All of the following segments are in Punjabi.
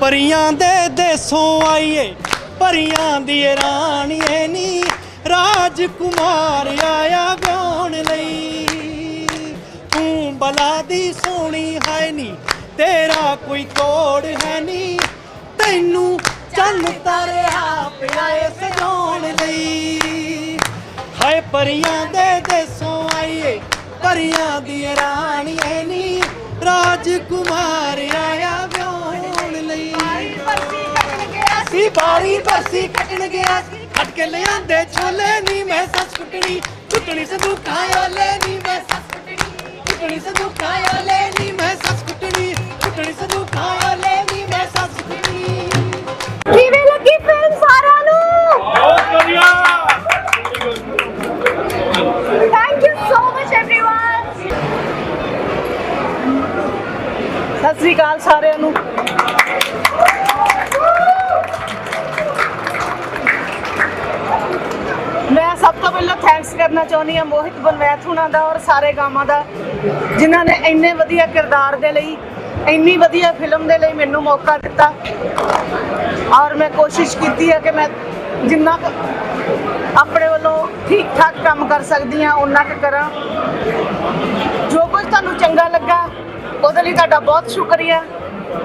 ਪਰੀਆਂ ਦੇ ਦੇਸੋਂ ਆਈਏ, ਪਰੀਆਂ ਦੀ ਰਾਣੀ ਨੀ ਰਾਜਕੁਮਾਰ ਆਇਆ ਗਾਉਣ ਲਈ। ਤੂੰ ਬਲਾ ਦੀ ਸੋਹਣੀ ਹੈ ਨੀ ਤੇਰਾ ਕੋਈ ਤੋੜ ਹੈ ਨੀ ਤੈਨੂੰ ਚੰਨ ਤਾਰਿਆ ਪਿਆ ਸਜਾਉਣ ਲਈ। ਹਾਏ ਪਰੀਆਂ ਦੇ ਦੇਸੋਂ ਆਈਏ, ਪਰੀਆਂ ਦੀ ਰਾਣੀ ਨੀ ਰਾਜ ਬਾਰੀ ਬਰਸੀ ਕੱਟਣ ਗਿਆ ਸੀ ਕੱਟ ਕੇ ਲਿਆਂਦੇ ਛੋਲੇ ਨੀ ਮੈਂ ਸੱਸ ਕੁੱਟਣੀ ਕੁੱਟਣੀ ਸੰਦੂਕਾਂ ਵਾਲੇ ਨੀ ਮੈਂ ਸੱਸ ਕੁੱਟਣੀ ਕੁੱਟਣੀ ਸੰਦੂਕਾਂ ਵਾਲੇ ਨੀ ਮੈਂ ਸੱਸ ਕੁੱਟਣੀ ਕੁੱਟਣੀ ਸੰਦੂਕਾਂ ਵਾਲੇ ਨੀ ਮੈਂ ਸੱਸ ਕੁੱਟਣੀ ਕਿਵੇਂ ਲੱਗੀ ਫਿਲਮ ਸਾਰਿਆਂ ਨੂੰ ਬਹੁਤ ਵਧੀਆ thank you so much everyone Sat Sri ਅਕਾਲ ਸਾਰਿਆਂ ਨੂੰ ਤੋਂ ਪਹਿਲਾਂ ਥੈਂਕਸ ਕਰਨਾ ਚਾਹੁੰਦੀ ਹਾਂ ਮੋਹਿਤ ਬਨਵੈਤ ਹੁਣਾਂ ਦਾ ਔਰ ਸਾਰੇ ਗਾਵਾਂ ਦਾ, ਜਿਨ੍ਹਾਂ ਨੇ ਇੰਨੇ ਵਧੀਆ ਕਿਰਦਾਰ ਦੇ ਲਈ, ਇੰਨੀ ਵਧੀਆ ਫਿਲਮ ਦੇ ਲਈ ਮੈਨੂੰ ਮੌਕਾ ਦਿੱਤਾ। ਔਰ ਮੈਂ ਕੋਸ਼ਿਸ਼ ਕੀਤੀ ਹੈ ਕਿ ਮੈਂ ਜਿੰਨਾ ਕੁ ਆਪਣੇ ਵੱਲੋਂ ਠੀਕ ਠਾਕ ਕੰਮ ਕਰ ਸਕਦੀ ਹਾਂ ਉਹਨਾਂ ਕੁ ਕਰਾਂ। ਜੋ ਕੁਝ ਤੁਹਾਨੂੰ ਚੰਗਾ ਲੱਗਾ, ਉਹਦੇ ਲਈ ਤੁਹਾਡਾ ਬਹੁਤ ਸ਼ੁਕਰੀਆ।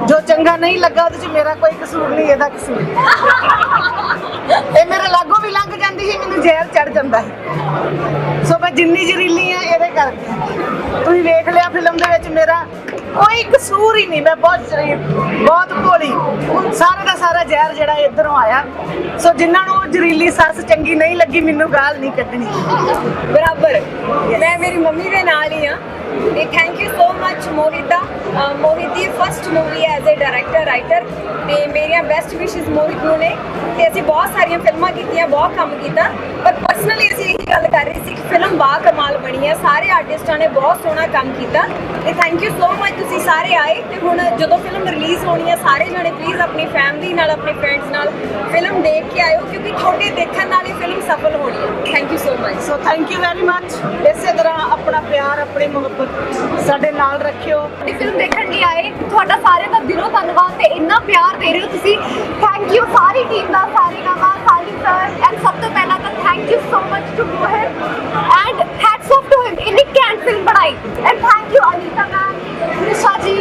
ਜੋ ਚੰਗਾ ਨਹੀਂ ਲੱਗਾ ਉਹਦੇ 'ਚ ਮੇਰਾ ਕੋਈ ਕਸੂਰ ਨਹੀਂ, ਇਹਦਾ ਕਸੂਰ ਇਹ ਮੇਰੇ ਲਾਗੋਂ ਵੀ ਲੰਘ ਜਾਂਦੀ ਸੀ, ਮੈਨੂੰ ਜ਼ਹਿਰ ਚੜ ਜਾਂਦਾ ਹੈ ਸੋ ਮੈਂ ਜਿੰਨੀ ਜ਼ਰੀਲੀ ਆ, ਇਹਦੇ ਕਰਕੇ। ਤੁਸੀਂ ਵੇਖ ਲਿਆ ਫਿਲਮ ਦੇ ਵਿੱਚ ਮੇਰਾ ਕੋਈ ਕਸੂਰ ਹੀ ਨਹੀਂ, ਮੈਂ ਬਹੁਤ ਸ਼ਰੀਫ ਬਹੁਤ ਭੋਲੀ। ਸਾਰਾ ਦਾ ਸਾਰਾ ਜ਼ਹਿਰ ਜਿਹੜਾ ਇੱਧਰੋਂ ਆਇਆ। ਸੋ ਜਿਨ੍ਹਾਂ ਨੂੰ ਜ਼ਰੀਲੀ ਸੱਸ ਚੰਗੀ ਨਹੀਂ ਲੱਗੀ, ਮੈਨੂੰ ਗਾਲ ਨਹੀਂ ਕੱਢਣੀ। ਬਰਾਬਰ। ਮੈਂ ਮੇਰੀ ਮੰਮੀ ਦੇ ਨਾਲ ਹੀ ਆ ਤੇ ਥੈਂਕ ਯੂ ਸੋ ਮਚ ਮੋਹਿਤਾ। ਮੋਹਿਤ ਦੀ first movie as a director writer ਤੇ ਮੇਰੀਆਂ ਬੈਸਟ ਵਿਸ਼ੇਸ ਮੋਹਿਤ ਨੂੰ ਨੇ। ਤੇ ਅਸੀਂ ਬਹੁਤ ਸਾਰੀਆਂ ਫਿਲਮਾਂ ਕੀਤੀਆਂ, ਬਹੁਤ ਕੰਮ ਕੀਤਾ। ਪਰ ਪਰਸਨਲੀ ਅਸੀਂ ਇਹੀ ਗੱਲ ਕਰ ਰਹੇ ਸੀ ਕਿ ਫਿਲਮ ਬਾ ਕਮਾਲ ਬਣੀ ਹੈ ਸਾਰੇ ਆਰਟਿਸਟਾਂ ਨੇ ਬਹੁਤ ਸੋਹਣਾ ਕੰਮ ਕੀਤਾ। ਤੇ ਥੈਂਕ ਯੂ ਸੋ ਮਚ ਤੁਸੀਂ ਸਾਰੇ ਆਏ। ਤੇ ਹੁਣ ਜਦੋਂ ਫਿਲਮ ਰਿਲੀਜ਼ ਹੋਣੀ ਹੈ ਸਾਰੇ ਜਣੇ ਪਲੀਜ਼ ਆਪਣੀ ਫੈਮਿਲੀ ਨਾਲ, ਆਪਣੇ ਫਰੈਂਡਸ ਨਾਲ ਫਿਲਮ ਦੇ ਆਇਓ ਕਿਉਂਕਿ ਤੁਹਾਡੇ ਦੇਖਣ ਨਾਲ ਇਹ ਫਿਲਮ ਸਫਲ ਹੋਣੀ ਹੈ। Thank you so much so thank you very much ਇਸੇ ਤਰ੍ਹਾਂ ਆਪਣਾ ਪਿਆਰ ਆਪਣੀ ਮੁਹੱਬਤ ਸਾਡੇ ਨਾਲ ਰੱਖਿਓ। ਇਹ ਫਿਲਮ ਦੇਖਣ ਲਈ ਆਏ। ਤੁਹਾਡਾ ਸਾਰਿਆਂ ਦਾ ਦਿਲੋਂ ਧੰਨਵਾਦ ਤੇ ਇੰਨਾ ਪਿਆਰ ਦੇ ਰਹੇ ਹੋ ਤੁਸੀਂ। ਥੈਂਕ ਯੂ ਸਾਰੀ ਟੀਮ ਦਾ ਸਾਰੇ ਨਾਮਾ ਸਾਲੀ ਸਰ ਐਂਡ ਸਭ ਤੋਂ ਪਹਿਲਾਂ ਤਾਂ thank you so much to Mohit and hats off to him ਇੰਨੀ ਕੈਂਟ ਫਿਲਮ ਬਣਾਈ and thank you Anita ma'am Nisha ji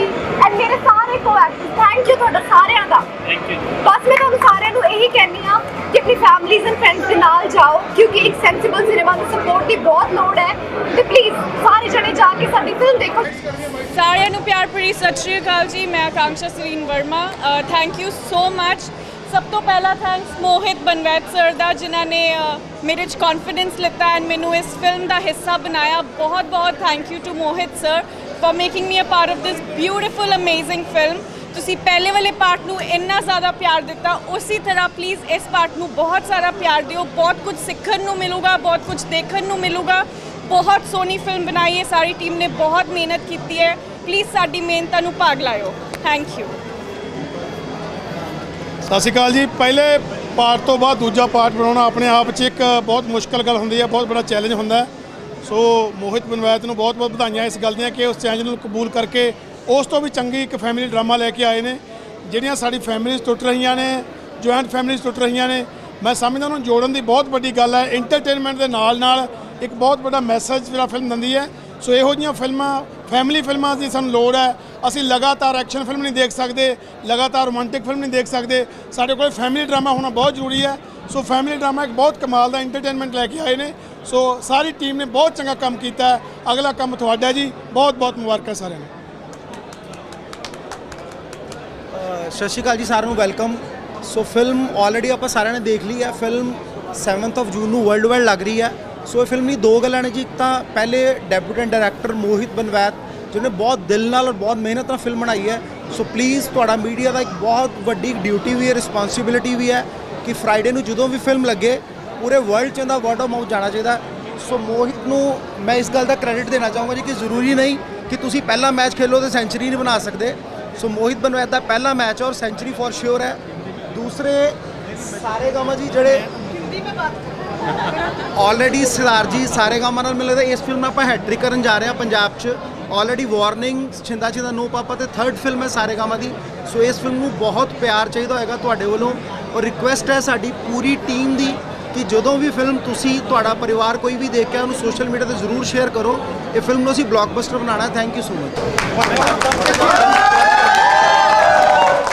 and ਮੇਰੇ ਸਾਰੇ ਕੋ ਐਕਟਰਸ ਥੈਂਕ ਯੂ ਤੁਹਾਡਾ ਸਾਰਿਆਂ ਦਾ ਥੈਂਕ ਯੂ ਬਸ ਮੈਂ ਤੁਹਾਨੂੰ ਸਾਰਿਆਂ ਨੂੰ ਇਹੀ ਕਹਿੰਨੀ ਆ ਕਿ ਆਪਣੀ ਫੈਮਲੀਜ਼ ਐਂਡ ਫਰੈਂਡਸ ਦੇ ਨਾਲ ਜਾਓ, ਕਿਉਂਕਿ ਇੱਕ ਸੈਂਸਿਬਲ ਸਿਨੇਮਾ ਨੂੰ ਸਪੋਰਟ ਦੀ ਬਹੁਤ ਲੋੜ ਹੈ। ਤੇ ਪਲੀਜ਼ ਸਾਰੇ ਜਣੇ ਜਾ ਕੇ ਸਾਡੀ ਫਿਲਮ ਦੇਖੋ। ਸਾਰਿਆਂ ਨੂੰ ਪਿਆਰ ਭਰੀ ਸਤਿ ਸ਼੍ਰੀ ਅਕਾਲ ਜੀ, ਮੈਂ Akanksha Sareen Verma. Thank you so much ਸਭ ਤੋਂ ਪਹਿਲਾਂ ਥੈਂਕਸ ਮੋਹਿਤ ਬਨਵੈਦ ਸਰ ਦਾ, ਜਿਨ੍ਹਾਂ ਨੇ ਮੇਰੇ 'ਚ ਕੌਨਫੀਡੈਂਸ ਲਿੱਤਾ ਐਂਡ ਮੈਨੂੰ ਇਸ ਫਿਲਮ ਦਾ ਹਿੱਸਾ ਬਣਾਇਆ। ਬਹੁਤ ਬਹੁਤ thank you to Mohit sir for making me a part of this beautiful amazing film ਤੁਸੀਂ ਪਹਿਲੇ ਵਾਲੇ ਪਾਰਟ ਨੂੰ ਇੰਨਾ ਜ਼ਿਆਦਾ ਪਿਆਰ ਦਿੱਤਾ, ਉਸੇ ਤਰ੍ਹਾਂ ਪਲੀਜ਼ ਇਸ ਪਾਰਟ ਨੂੰ ਬਹੁਤ ਸਾਰਾ ਪਿਆਰ ਦਿਓ। ਬਹੁਤ ਕੁਝ ਸਿੱਖਣ ਨੂੰ ਮਿਲੂਗਾ, ਬਹੁਤ ਕੁਝ ਦੇਖਣ ਨੂੰ ਮਿਲੂਗਾ। ਬਹੁਤ ਸੋਹਣੀ ਫਿਲਮ ਬਣਾਈ ਹੈ, ਸਾਰੀ ਟੀਮ ਨੇ ਬਹੁਤ ਮਿਹਨਤ ਕੀਤੀ ਹੈ। ਪਲੀਜ਼ ਸਾਡੀ ਮਿਹਨਤਾਂ ਨੂੰ ਭਾਗ ਲਾਇਓ। ਥੈਂਕ ਯੂ ਸਤਿ ਸ਼੍ਰੀ ਅਕਾਲ ਜੀ। ਪਹਿਲੇ ਪਾਰਟ ਤੋਂ ਬਾਅਦ ਦੂਜਾ ਪਾਰਟ ਬਣਾਉਣਾ ਆਪਣੇ ਆਪ 'ਚ ਇੱਕ ਬਹੁਤ ਮੁਸ਼ਕਲ ਗੱਲ ਹੁੰਦੀ ਹੈ, ਬਹੁਤ ਬੜਾ ਚੈਲੰਜ ਹੁੰਦਾ ਸੋ ਮੋਹਿਤ ਬਨਵੈਤ ਨੂੰ ਬਹੁਤ ਬਹੁਤ ਵਧਾਈਆਂ ਇਸ ਗੱਲ ਦੀਆਂ ਕਿ ਉਸ ਚੈਲੰਜ ਨੂੰ ਕਬੂਲ ਕਰਕੇ ਉਸ ਤੋਂ ਵੀ ਚੰਗੀ ਇੱਕ ਫੈਮਿਲੀ ਡਰਾਮਾ ਲੈ ਕੇ ਆਏ ਨੇ, ਜਿਹੜੀਆਂ ਸਾਡੀ ਫੈਮਿਲੀਜ਼ ਟੁੱਟ ਰਹੀਆਂ ਨੇ ਜੁਆਇੰਟ ਫੈਮਿਲੀਜ਼ ਟੁੱਟ ਰਹੀਆਂ ਨੇ। ਮੈਂ ਸਮਝਦਾ ਉਹਨੂੰ ਜੋੜਨ ਦੀ ਬਹੁਤ ਵੱਡੀ ਗੱਲ ਹੈ ਐਂਟਰਟੇਨਮੈਂਟ ਦੇ ਨਾਲ ਨਾਲ ਇੱਕ ਬਹੁਤ ਵੱਡਾ ਮੈਸੇਜ ਜਿਹੜਾ ਫਿਲਮ ਦਿੰਦੀ ਹੈ। ਸੋ ਇਹੋ ਜਿਹੀਆਂ ਫਿਲਮਾਂ ਫੈਮਿਲੀ ਫਿਲਮਾਂ ਦੀ ਸਾਨੂੰ ਲੋੜ ਹੈ। ਅਸੀਂ ਲਗਾਤਾਰ ਐਕਸ਼ਨ ਫਿਲਮ ਨਹੀਂ ਦੇਖ ਸਕਦੇ, ਲਗਾਤਾਰ ਰੋਮਾਂਟਿਕ ਫਿਲਮ ਨਹੀਂ ਦੇਖ ਸਕਦੇ। ਸਾਡੇ ਕੋਲ ਫੈਮਿਲੀ ਡਰਾਮਾ ਹੋਣਾ ਬਹੁਤ ਜ਼ਰੂਰੀ ਹੈ। ਸੋ ਫੈਮਿਲੀ ਡਰਾਮਾ ਇੱਕ ਬਹੁਤ ਕਮਾਲ ਦਾ ਐਂਟਰਟੇਨਮੈਂਟ ਲੈ ਕੇ ਆਏ ਨੇ। ਸੋ ਸਾਰੀ ਟੀਮ ਨੇ ਬਹੁਤ ਚੰਗਾ ਕੰਮ ਕੀਤਾ ਅਗਲਾ ਕੰਮ ਤੁਹਾਡਾ ਜੀ। ਬਹੁਤ ਬਹੁਤ ਮੁਬਾਰਕਾਂ ਸਾਰਿਆਂ ਨੂੰ ਅ, ਸਤਿ ਸ਼੍ਰੀ ਅਕਾਲ ਜੀ ਸਾਰਿਆਂ ਨੂੰ, ਵੈਲਕਮ। ਸੋ ਫਿਲਮ ਆਲਰੇਡੀ ਆਪਾਂ ਸਾਰਿਆਂ ਨੇ ਦੇਖ ਲਈ ਹੈ। ਫਿਲਮ 7th ਆਫ ਜੂਨ ਨੂੰ ਵਰਲਡ ਵਾਈਡ ਲੱਗ ਰਹੀ ਹੈ। ਸੋ ਇਹ ਫਿਲਮ ਦੀ ਦੋ ਗੱਲਾਂ ਨੇ ਜੀ। ਇੱਕ ਤਾਂ ਪਹਿਲੇ ਡੈਬਿਊਟੈਂਟ ਡਾਇਰੈਕਟਰ ਮੋਹਿਤ ਬਨਵੈਤ, ਜਿਹਨੇ ਬਹੁਤ ਦਿਲ ਨਾਲ ਔਰ ਬਹੁਤ ਮਿਹਨਤ ਨਾਲ ਫਿਲਮ ਬਣਾਈ ਹੈ। ਸੋ ਪਲੀਜ਼ ਤੁਹਾਡਾ ਮੀਡੀਆ ਦਾ ਇੱਕ ਬਹੁਤ ਵੱਡੀ ਡਿਊਟੀ ਵੀ ਹੈ ਰਿਸਪਾਂਸਿਬਿਲਿਟੀ ਵੀ ਹੈ ਕਿ ਫਰਾਈਡੇ ਨੂੰ ਜਦੋਂ ਵੀ ਫਿਲਮ ਲੱਗੇ, ਪੂਰੇ ਵਰਲਡ 'ਚ ਇਹਦਾ ਵਰਡ ਆਫ ਮਾਊਥ ਜਾਣਾ ਚਾਹੀਦਾ ਸੋ ਮੋਹਿਤ ਨੂੰ ਮੈਂ ਇਸ ਗੱਲ ਦਾ ਕ੍ਰੈਡਿਟ ਦੇਣਾ ਚਾਹੂੰਗਾ ਜੀ ਕਿ ਜ਼ਰੂਰੀ ਨਹੀਂ ਕਿ ਤੁਸੀਂ ਪਹਿਲਾ ਮੈਚ ਖੇਲੋ ਤੇ ਸੈਂਚਰੀ ਨਹੀਂ ਬਣਾ ਸਕਦੇ। ਸੋ ਮੋਹਿਤ ਬਨਵੈਦ ਦਾ ਪਹਿਲਾ ਮੈਚ ਔਰ ਸੈਂਚਰੀ ਫॉर ਸ਼ੋਰ ਹੈ। ਦੂਸਰੇ ਸਾਰੇ ਗਾਮਾ ਜੀ ਜਿਹੜੇ ਆਲਰੇਡੀ ਸਰਦਾਰ ਜੀ ਸਾਰੇ ਗਾਮਾ ਨਾਲ ਮਿਲਦੇ ਇਸ ਫਿਲਮ ਨਾਲ ਆਪਾਂ ਹੈਟ੍ਰਿਕ ਕਰਨ ਜਾ ਰਹੇ ਹਾਂ ਪੰਜਾਬ 'ਚ। Already warning Shinda Shinda no papa ਤੇ ਥਰਡ ਫਿਲਮ ਹੈ ਸਾਰੇ ਗਾਮਾ ਦੀ। ਸੋ ਇਸ ਫਿਲਮ ਨੂੰ ਬਹੁਤ ਪਿਆਰ ਚਾਹੀਦਾ ਹੋਏਗਾ ਤੁਹਾਡੇ ਵੱਲੋਂ। ਔਰ ਰਿਕੁਐਸਟ ਹੈ ਸਾਡੀ ਪੂਰੀ ਟੀਮ ਦੀ ਕਿ ਜਦੋਂ ਵੀ ਫਿਲਮ ਤੁਸੀਂ ਤੁਹਾਡਾ ਪਰਿਵਾਰ ਕੋਈ ਵੀ ਦੇਖ ਕੇ ਉਹਨੂੰ ਸੋਸ਼ਲ ਮੀਡੀਆ ਤੇ ਜ਼ਰੂਰ ਸ਼ੇਅਰ ਕਰੋ। ਇਹ ਫਿਲਮ ਨੂੰ ਅਸੀਂ ਬਲੌਕਬਸਟਰ ਬਣਾਉਣਾ ਥੈਂਕ ਯੂ ਸੋ ਮਚ